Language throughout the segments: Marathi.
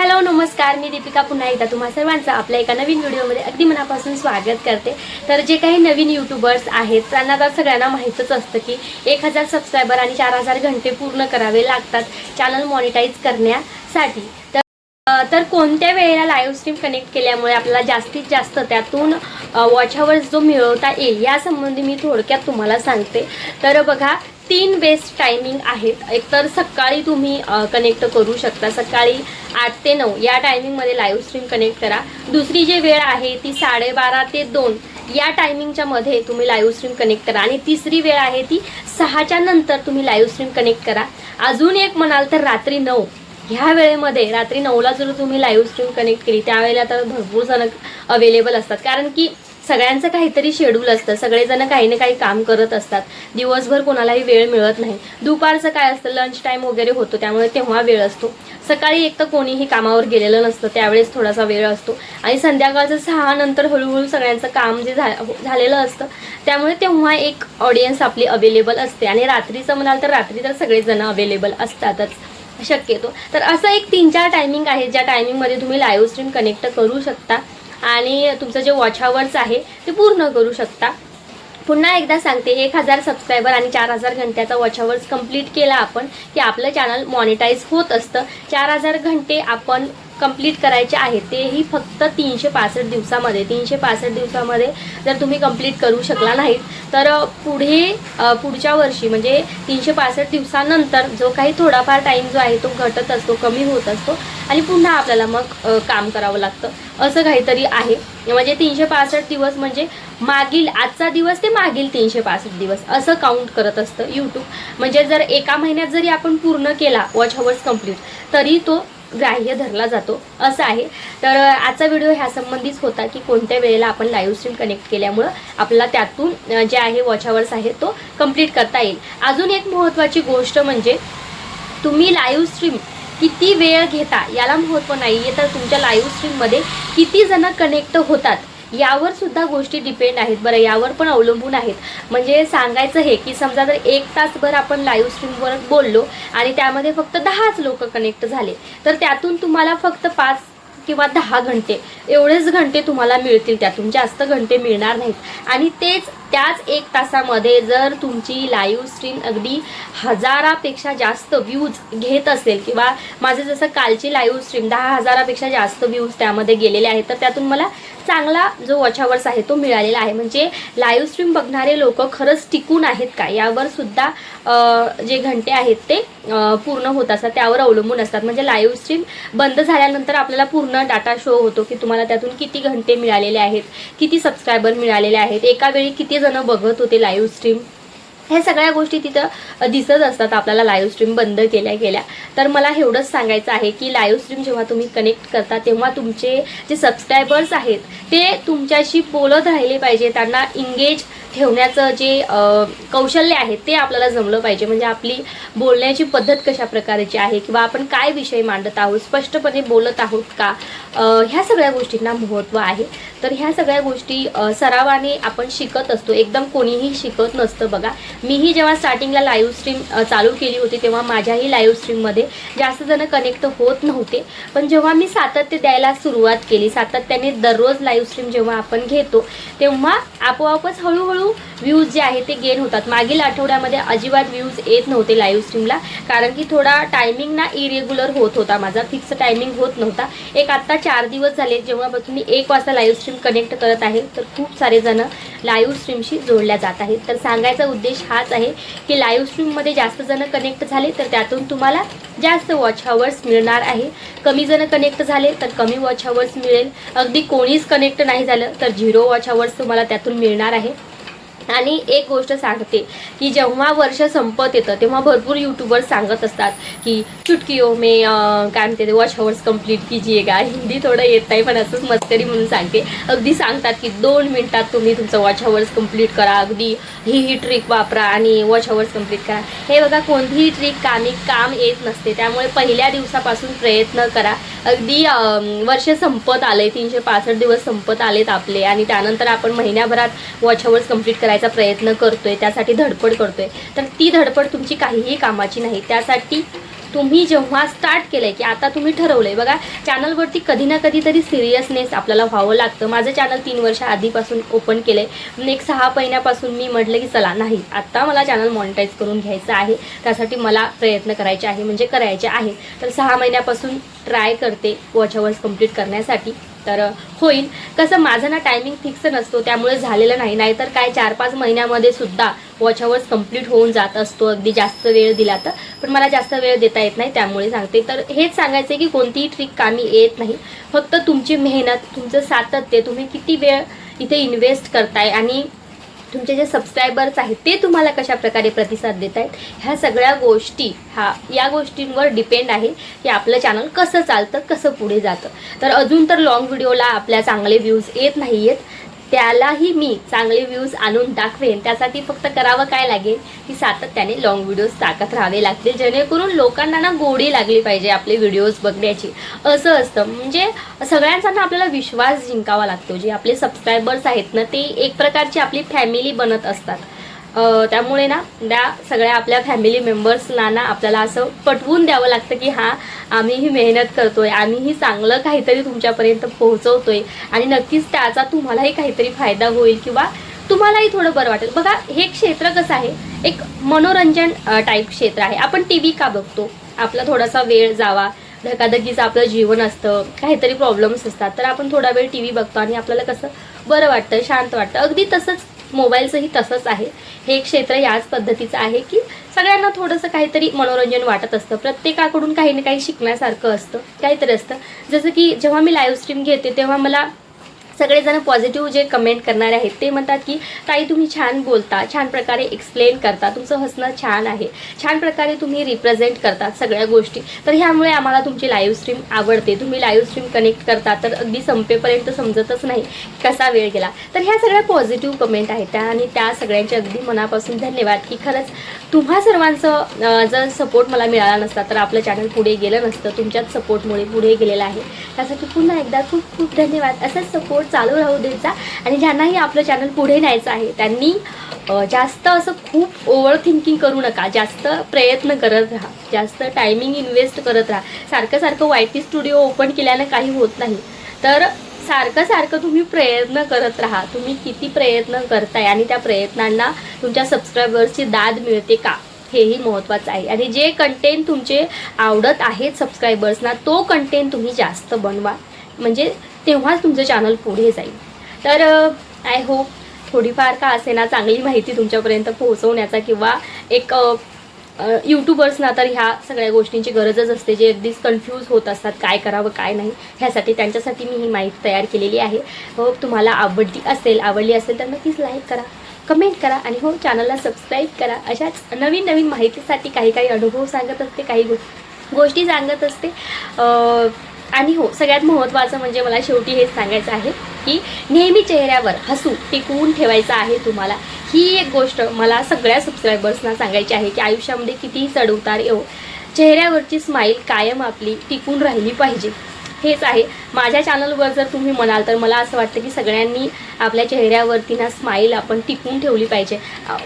हॅलो नमस्कार. मी दीपिका. पुन्हा एकदा तुम्हा सर्वांचं आपल्या एका नवीन व्हिडिओमध्ये अगदी मनापासून स्वागत करते. तर जे काही नवीन यूट्यूबर्स आहेत त्यांना तर सगळ्यांना माहीतच असतं की एक हजार सबस्क्रायबर आणि चार हजार घंटे पूर्ण करावे लागतात चॅनल मॉनिटाईज करण्यासाठी. तर तर कोणत्या वेळेला लाईव्ह स्ट्रीम कनेक्ट केल्यामुळे आपल्याला जास्तीत जास्त त्यातून वॉच आवर्स जो मिळवता येईल यासंबंधी मी थोडक्यात तुम्हाला सांगते. तर बघा तीन बेस्ट टायमिंग आहेत. एकतर सकाळी तुम्ही कनेक्ट करू शकता. सकाळी आठ ते नऊ या टायमिंगमध्ये लाईव्ह स्ट्रीम कनेक्ट करा. दुसरी जी वेळ आहे ती साडेबारा ते दोन या टायमिंगच्या मध्ये तुम्ही लाईव्ह स्ट्रीम कनेक्ट करा. आणि तिसरी वेळ आहे ती सहाच्या नंतर तुम्ही लाईव्ह स्ट्रीम कनेक्ट करा. अजून एक म्हणाल तर रात्री नऊ. ह्या वेळेमध्ये रात्री नऊला जर तुम्ही लाईव्ह स्ट्रीम कनेक्ट केली त्यावेळेला तर भरपूर जण अवेलेबल असतात. कारण की सगळ्यांचं काहीतरी शेड्यूल असतं. सगळेजण काही ना काही काम करत असतात. दिवसभर कोणालाही वेळ मिळत नाही. दुपारचं काय असतं? लंच टाईम वगैरे होतो त्यामुळे तेव्हा वेळ असतो. सकाळी एक तर कोणीही कामावर गेलेलं नसतं त्यावेळेस थोडासा वेळ असतो. आणि संध्याकाळचं सहा नंतर हळूहळू सगळ्यांचं काम जे झा झालेलं असतं त्यामुळे तेव्हा एक ऑडियन्स आपली अवेलेबल असते. आणि रात्रीचं म्हणाल तर रात्री तर सगळेजण अवेलेबल असतातच. शक्यतो. तर असं एक तीन चार टायमिंग आहे. ज्या टायमिंगमध्ये तुम्ही लाईव्ह स्ट्रीम कनेक्ट करू शकता. आणि तुमचं जे वॉच आवर्स आहे ते पूर्ण करू शकता. पुन्हा एकदा सांगते एक हजार सबस्क्रायबर आणि चार हजार घंट्याचा वॉच आवर्स कंप्लीट केला आपण की आपलं चॅनल मॉनिटाईज होत असतं. चार हजार घंटे आपण कंप्लीट करायचे आहेत तेही फक्त तीनशे पासष्ट दिवसामध्ये. तीनशे पासष्ट दिवसामध्ये जर तुम्ही कंप्लीट करू शकला नाहीत तर पुढे पुढच्या वर्षी म्हणजे तीनशे पासष्ट दिवसानंतर जो काही थोडाफार टाईम जो आहे तो घटत असतो कमी होत असतो आणि पुन्हा आपल्याला मग काम करावं लागतं. असं काहीतरी आहे. म्हणजे तीनशे पासष्ट दिवस म्हणजे मागील आजचा दिवस ते मागील तीनशे पासष्ट दिवस असं काउंट करत असतं यूट्यूब म्हणजे जर एका महिन्यात जरी आपण पूर्ण केला वॉच हवर्स कंप्लीट तरी तो ग्राह्य धरला जातो. असं आहे. तर आजचा व्हिडिओ ह्या संबंधीच होता की कोणत्या वेळेला आपण लाईव्ह स्ट्रीम कनेक्ट केल्यामुळं आपल्याला त्यातून जे आहे वॉच आवर्स आहे तो कंप्लीट करता येईल. अजून एक महत्त्वाची गोष्ट म्हणजे तुम्ही लाईव्ह स्ट्रीम किती वेळ घेता याला महत्त्व नाही आहे तर तुमच्या लाईव्ह स्ट्रीममध्ये किती जण कनेक्ट होतात? यावर सुद्धा गोष्टी डिपेंड आहेत. बरं यावर पण अवलंबून आहेत. म्हणजे सांगायचं हे की समजा जर एक तासभर आपण लाईव्ह स्ट्रीमवर बोललो आणि त्यामध्ये फक्त दहाच लोक कनेक्ट झाले तर त्यातून तुम्हाला फक्त पाच किंवा दहा घंटे एवढेच घंटे तुम्हाला मिळतील त्यातून. जास्त घंटे मिळणार नाहीत. आणि तेच त्याच एक तासामध्ये जर तुमची लाईव्ह स्ट्रीम अगदी हजारापेक्षा जास्त व्ह्यूज घेत असेल किंवा माझं जसं कालची लाईव्ह स्ट्रीम दहा हजारापेक्षा जास्त व्ह्यूज त्यामध्ये गेलेले आहेत तर त्यातून मला चांगला जो वॉच आवर्स आहे तो मिळालेला आहे. म्हणजे लाईव्ह स्ट्रीम बघणारे लोक खरंच टिकून आहेत का? यावर सुद्धा जे घंटे आहेत ते पूर्ण होत असतात. त्यावर अवलंबून असतात. म्हणजे लाईव्ह स्ट्रीम बंद झाल्यानंतर आपल्याला पूर्ण डाटा शो होतो की तुम्हाला त्यातून किती घंटे मिळालेले आहेत किती सबस्क्रायबर मिळालेले आहेत. एका वेळी किती जण बघत होते लाईव्ह स्ट्रीम ह्या सगळ्या गोष्टी तिथं दिसत असतात. आपल्याला लाईव्ह स्ट्रीम बंद केल्या गेल्या. तर मला एवढंच सांगायचं आहे की लाईव्ह स्ट्रीम जेव्हा तुम्ही कनेक्ट करता तेव्हा तुमचे जे सबस्क्रायबर्स आहेत ते तुमच्याशी बोलत राहिले पाहिजे. त्यांना इंगेज ठेवण्याचं जे कौशल्य आहे ते आपल्याला जमलं पाहिजे. म्हणजे आपली बोलण्याची पद्धत कशा प्रकारची आहे किंवा आपण काय विषय मांडत आहोत स्पष्टपणे बोलत आहोत का? ह्या सगळ्या गोष्टींना महत्त्व आहे. तर ह्या सगळ्या गोष्टी सरावाने आपण शिकत असतो. एकदम कोणीही शिकत नसतं बघा. मीही जेव्हा स्टार्टिंगला लाईव्ह स्ट्रीम चालू केली होती तेव्हा माझ्याही लाईव्ह स्ट्रीममध्ये जास्त जण कनेक्ट होत नव्हते. पण जेव्हा मी सातत्य द्यायला सुरुवात केली सातत्याने दररोज लाईव्ह स्ट्रीम जेव्हा आपण घेतो तेव्हा आपोआपच हळूहळू व्ह्यूज जे आहे ते गेन होतात. मागील आठवड्यामध्ये अजिबात व्ह्यूज येत नव्हते लाईव्ह स्ट्रीमला कारण की थोडा टायमिंग ना इरेग्युलर होत होता. माझा फिक्स टायमिंग होत नव्हता. एक आत्ता चार दिवस झाले. जेव्हापासून मी एक वाजता लाईव्ह स्ट्रीम कनेक्ट करत आहे तर खूप सारे जण लाईव्ह स्ट्रीमशी जोडल्या जात आहेत. तर सांगायचा उद्देश हाच आहे की लाईव्ह स्ट्रीममध्ये जास्त जण कनेक्ट झाले तर त्यातून तुम्हाला जास्त वॉच हवर्स मिळणार आहे. कमी जण कनेक्ट झाले तर कमी वॉच हवर्स मिळेल. अगदी कोणीच कनेक्ट नाही झालं तर झिरो वॉच हवर्स तुम्हाला त्यातून मिळणार आहे. आणि एक गोष्ट सांगते की जेव्हा वर्ष संपत येतं तेव्हा भरपूर यूट्यूबर्स सांगत असतात की चुटकियो हो, मे काय म्हणते ते वॉच हवर्स कंप्लीट कीजिएगा हिंदी थोडं येत नाही पण असंच मस्करी म्हणून सांगते. अगदी सांगतात की दोन मिनिटात तुम्ही तुमचं वॉच हवर्स कंप्लीट करा. अगदी ही ही ट्रिक वापरा आणि वॉच हवर्स कंप्लीट करा. हे बघा कोणतीही ट्रिक कामी काम येत नसते. त्यामुळे पहिल्या दिवसापासून प्रयत्न करा. अगदी वर्ष संपत आले तीनशे पासष्ट दिवस संपत आलेत आपले. आणि त्यानंतर आपण महिन्याभरात वॉच अवर्स कंप्लीट करायचा प्रयत्न करतोय त्यासाठी धडपड करतोय. तर ती धडपड तुमची काहीही कामाची नाही. त्यासाठी तुम्ही जेव्हा स्टार्ट केलंय की आता तुम्ही ठरवलंय बघा चॅनलवरती कधी ना कधी तरी सिरियसनेस आपल्याला व्हावं लागतं. माझं चॅनल तीन वर्ष आधीपासून ओपन केलंय. आहे एक सहा महिन्यापासून मी म्हटलं की चला नाही आत्ता मला चॅनल मॉनिटाईज करून घ्यायचं आहे. त्यासाठी मला प्रयत्न करायचे आहे म्हणजे करायचे आहे. तर सहा महिन्यापासून ट्राय करते वॉच अवर्स कंप्लीट करण्यासाठी. तर होईल. कसं माझं ना टायमिंग फिक्स नसतो त्यामुळे झालेलं नाही. नाहीतर काय चार पाच महिन्यामध्ये सुद्धा वॉच आवर्स कंप्लीट होऊन जात असतो. अगदी जास्त वेळ दिला तर. पण मला जास्त वेळ देता येत नाही त्यामुळे सांगते. तर हेच सांगायचं की कोणतीही ट्रिक कामी येत नाही. फक्त तुमची मेहनत तुमचं सातत्य तुम्ही किती वेळ इथे इन्व्हेस्ट करताय आणि तुमचे जे सबस्क्रायबर्स आहेत ते तुम्हाला कशा प्रकारे प्रतिसाद देत आहेत ह्या सगळ्या गोष्टी हा या गोष्टींवर डिपेंड आहे की आपलं चॅनल कसं चालतं कसं पुढे जातं. तर अजून तर लॉंग व्हिडिओला आपल्या चांगले व्ह्यूज येत नाही आहेत त्यालाही मी चांगले व्ह्यूज आणून दाखवेन. त्यासाठी फक्त करावं काय लागेल? की सातत्याने लॉंग व्हिडिओज टाकत राहावे लागतील. जेणेकरून लोकांना ना गोडी लागली पाहिजे आपले व्हिडिओज बघण्याची. असं असतं. म्हणजे सगळ्यांचा ना आपल्याला विश्वास जिंकावा लागतो. जे आपले सबस्क्रायबर्स आहेत ना ते एक प्रकारची आपली फॅमिली बनत असतात. त्यामुळे ना त्या सगळ्या आपल्या फॅमिली मेंबर्सला ना आपल्याला असं पटवून द्यावं लागतं की हां आम्हीही मेहनत करतोय आम्हीही चांगलं काहीतरी तुमच्यापर्यंत पोहोचवतोय. आणि नक्कीच त्याचा तुम्हालाही काहीतरी फायदा होईल किंवा तुम्हालाही थोडं बरं वाटेल. बघा हे क्षेत्र कसं आहे? एक मनोरंजन टाईप क्षेत्र आहे. आपण टी व्ही का बघतो? आपला थोडासा वेळ जावा. धकाधकीचं आपलं जीवन असतं. काहीतरी प्रॉब्लेम्स असतात. तर आपण थोडा वेळ टी व्ही बघतो आणि आपल्याला कसं बरं वाटतं शांत वाटतं. अगदी तसंच मोबाईलचंही तसंच आहे. हे क्षेत्र याच पद्धतीचं आहे की सगळ्यांना थोडंसं काहीतरी मनोरंजन वाटत असतं. प्रत्येकाकडून काही ना काही शिकण्यासारखं असतं काहीतरी असतं. जसं की जेव्हा मी लाईव्ह स्ट्रीम घेते तेव्हा मला सगळेजण पॉझिटिव्ह जे कमेंट करणारे आहेत ते म्हणतात की ताई तुम्ही छान बोलता छान प्रकारे एक्सप्लेन करता तुमचं हसणं छान आहे छान प्रकारे तुम्ही रिप्रेझेंट करतात सगळ्या गोष्टी. तर ह्यामुळे आम्हाला तुमची लाईव्ह स्ट्रीम आवडते. तुम्ही लाईव्ह स्ट्रीम कनेक्ट करता तर अगदी संपेपर्यंत समजतच नाही कसा वेळ गेला. तर ह्या सगळ्या पॉझिटिव्ह कमेंट आहेत त्या आणि त्या सगळ्यांचे अगदी मनापासून धन्यवाद की खरंच तुम्हा सर्वांचं जर सपोर्ट मला मिळाला नसता तर आपलं चॅनल पुढे गेलं नसतं. तुमच्याच सपोर्टमुळे पुढे गेलेलं आहे. त्यासाठी पुन्हा एकदा खूप खूप धन्यवाद. असाच सपोर्ट चालू राहू द्यायचा आणि ज्यांनाही आपलं चॅनल पुढे न्यायचं आहे त्यांनी जास्त असं खूप ओव्हर थिंकिंग करू नका. जास्त प्रयत्न करत राहा. जास्त टायमिंग इन्व्हेस्ट करत राहा. सारखं सारखं वाय टी स्टुडिओ ओपन केल्यानं काही होत नाही. तर सारखं सारखं तुम्ही प्रयत्न करत राहा. तुम्ही किती प्रयत्न करताय आणि त्या प्रयत्नांना तुमच्या सबस्क्रायबर्सची दाद मिळते का? हेही महत्त्वाचं आहे. आणि जे कंटेंट तुमचे आवडत आहेत सबस्क्रायबर्सना तो कंटेंट तुम्ही जास्त बनवा. म्हणजे तेव्हाच तुमचं चॅनल पुढे जाईल. तर आय होप थोडीफार का असेना चांगली माहिती तुमच्यापर्यंत पोहोचवण्याचा किंवा एक यूट्यूबर्सना तर ह्या सगळ्या गोष्टींची गरजच असते. जे अगदीच कन्फ्यूज होत असतात काय करावं काय नाही. ह्यासाठी त्यांच्यासाठी मी ही माहिती तयार केलेली आहे. हो तुम्हाला आवडली असेल आवडली असेल तर नक्कीच लाईक करा. कमेंट करा आणि हो चॅनलला सबस्क्राईब करा. अशाच नवीन नवीन माहितीसाठी काही काही अनुभव सांगत असते काही गो गोष्टी सांगत असते. आणि हो सगळ्यात महत्त्वाचं म्हणजे मला शेवटी हेच सांगायचं आहे की नेहमी चेहऱ्यावर हसू टिकवून ठेवायचं आहे तुम्हाला. ही एक गोष्ट मला सगळ्या सबस्क्रायबर्सना सांगायची आहे की आयुष्यामध्ये कितीही चढउतार येऊ चेहऱ्यावरची स्माईल कायम आपली टिकून राहिली पाहिजे. हेच आहे. माझ्या चॅनलवर जर तुम्ही म्हणाल तर मला असं वाटतं की सगळ्यांनी आपल्या चेहऱ्यावरती ना स्माईल आपण टिकून ठेवली पाहिजे.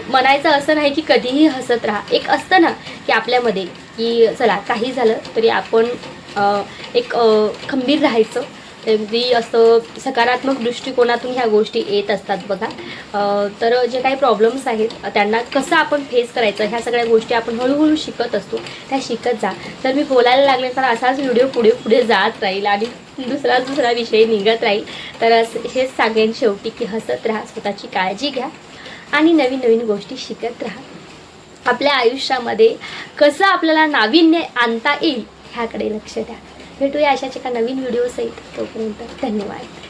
म्हणायचं असं नाही की कधीही हसत राहा. एक असतं ना की आपल्यामध्ये की चला काही झालं तरी आपण एक खंबीर राहायचं. अगदी असं सकारात्मक दृष्टिकोनातून ह्या गोष्टी येत असतात बघा. तर जे काही प्रॉब्लेम्स आहेत त्यांना कसं आपण फेस करायचं ह्या सगळ्या गोष्टी आपण हळूहळू शिकत असतो त्या शिकत जा. तर मी बोलायला लागले तर असाच व्हिडिओ पुढे पुढे जात राहील आणि दुसरा दुसरा विषय निघत राहील. तर हेच सांगेन शेवटी की हसत राहा स्वतःची काळजी घ्या आणि नवीन नवीन गोष्टी शिकत राहा. आपल्या आयुष्यामध्ये कसं आपल्याला नाविन्य आणता येईल ह्याकडे लक्ष द्या. भेटूया अशाच एका नवीन व्हिडिओ सहित. तोपर्यंत धन्यवाद.